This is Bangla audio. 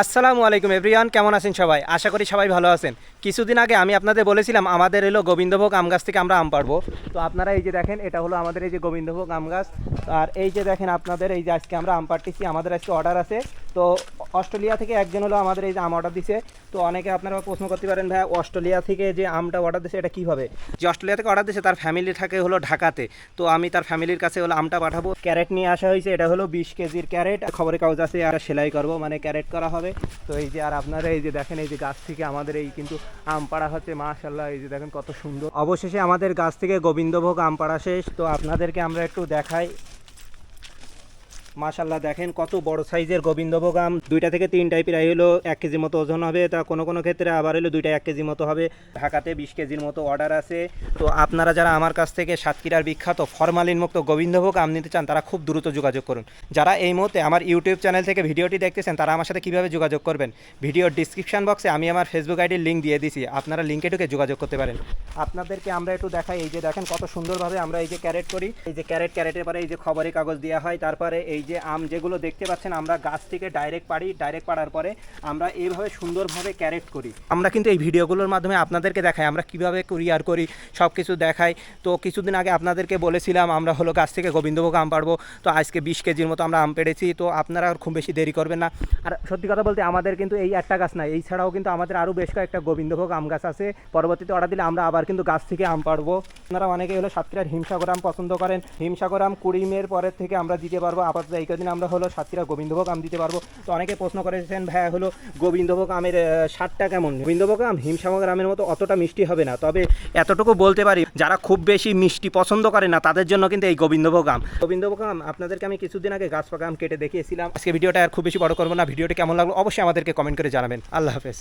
আসসালামু আলাইকুম এভরিওয়ান, কেমন আছেন সবাই? আশা করি সবাই ভালো আছেন। কিছুদিন আগে আমি আপনাদের বলেছিলাম, আমাদের এলো গোবিন্দভোগ আম গাছ থেকে আমরা আম পারব তো আপনারা এই যে দেখেন, এটা হলো আমাদের এই যে গোবিন্দভোগ আম গাছ। আর এই যে দেখেন আপনাদের, এই যে আজকে আমরা আম পারতেছি আমাদের আজকে অর্ডার আছে। তো অস্ট্রেলিয়া থেকে একজন হলো আমাদের এই যে আম অর্ডার দিছে। তো অনেকে আপনারা প্রশ্ন করতে পারেন, ভাই, অস্ট্রেলিয়া থেকে যে আমটা অর্ডার দিছে, এটা কীভাবে? যে অস্ট্রেলিয়া থেকে অর্ডার দিছে, তার ফ্যামিলি থাকে হলো ঢাকাতে। তো আমি তার ফ্যামিলির কাছে হলো আমটা পাঠাবো। ক্যারেট নিয়ে আসা হয়েছে, এটা হলো বিশ কেজির ক্যারেট। খবরের কাগজ আছে আর সেলাই করব মানে ক্যারেট করা হবে। তো এই যে, আর আপনারা এই যে দেখেন, এই যে গাছ থেকে আমাদের এই কিন্তু আম পাড়া হচ্ছে মাশাল্লাহ এই যে দেখেন কত সুন্দর। অবশেষে আমাদের গাছ থেকে গোবিন্দভোগ আম পাড়া শেষ। তো আপনাদেরকে আমরা একটু দেখাই। মাশাল্লাহ দেখেন কত বড় সাইজের গোবিন্দভোগ আম দুইটা থেকে তিন টাইপের এই হলো, এক কেজি মতো ওজন হবে। তা কোনো কোনো ক্ষেত্রে আবার হলো দুইটা এক কেজি মতো হবে। ঢাকাতে বিশ কেজির মতো অর্ডার আছে। তো আপনারা যারা আমার কাছ থেকে সাতক্ষীরার বিখ্যাত ফরমালিন মুক্ত গোবিন্দভোগ আম নিতে চান, তারা খুব দ্রুত যোগাযোগ করুন। যারা এই মুহূর্তে আমার ইউটিউব চ্যানেল থেকে ভিডিওটি দেখতেছেন, তারা আমার সাথে কীভাবে যোগাযোগ করবেন? ভিডিওর ডিসক্রিপশন বক্সে আমি আমার ফেসবুক আইডির লিঙ্ক দিয়ে দিছি। আপনারা লিঙ্কে ঢুকে যোগাযোগ করতে পারেন। আপনাদেরকে আমরা একটু দেখাই, এই যে দেখেন কত সুন্দরভাবে আমরা এই যে ক্যারেট করি। এই যে ক্যারেট ক্যারেটের পরে এই যে খবরের কাগজ দেওয়া হয়, তারপরে এই যে আম যেগুলো দেখতে পাচ্ছেন, আমরা গাছ থেকে ডাইরেক্ট পাড়ি ডাইরেক্ট পাড়ার পরে আমরা এইভাবে সুন্দরভাবে ক্যারেক্ট করি। আমরা কিন্তু এই ভিডিওগুলোর মাধ্যমে আপনাদেরকে দেখাই, আমরা কীভাবে কুরিয়ার করি সব কিছু দেখাই। তো কিছুদিন আগে আপনাদেরকে বলেছিলাম, আমরা হলো গাছ থেকে গোবিন্দভোগ আম পারব তো আজকে বিশ কেজির মতো আমরা আম পেড়েছি, তো আপনারা আর খুব বেশি দেরি করবেন না। আর সত্যি কথা বলতে আমাদের কিন্তু এই একটা গাছ না এই ছাড়াও কিন্তু আমাদের আরও বেশ কয়েকটা গোবিন্দভোগ আম গাছ আছে। পরবর্তীতে অর্ডার দিলে আমরা আবার কিন্তু গাছ থেকে আম পাড়বো। আপনারা অনেকে হলো সাতক্ষীরার হিমসাগর আম পছন্দ করেন। হিমসাগর আম কুড়ি মের পরের থেকে আমরা দিতে পারব। আপাতত এই কদিন আমরা হলো সাতক্ষীরা গোবিন্দভোগ আম দিতে পারব। তো অনেকে প্রশ্ন করেছেন, ভাইয়া, হলো গোবিন্দভোগ আমের স্বাদটা কেমন? গোবিন্দভোগ আম হিমসাগর আমের মতো অতটা মিষ্টি হবে না। তবে এতটুকু বলতে পারি, যারা খুব বেশি মিষ্টি পছন্দ করে না, তাদের জন্য কিন্তু এই গোবিন্দভোগ আম। গোবিন্দভোগ আম আপনাদেরকে আমি কিছুদিন আগে গাছ পাকা আম কেটে দেখিয়েছিলাম। আজকে ভিডিওটা আর খুব বেশি বড় করব না। ভিডিওটি কেমন লাগল অবশ্যই আমাদেরকে কমেন্ট করে জানাবেন। আল্লাহ হাফেজ।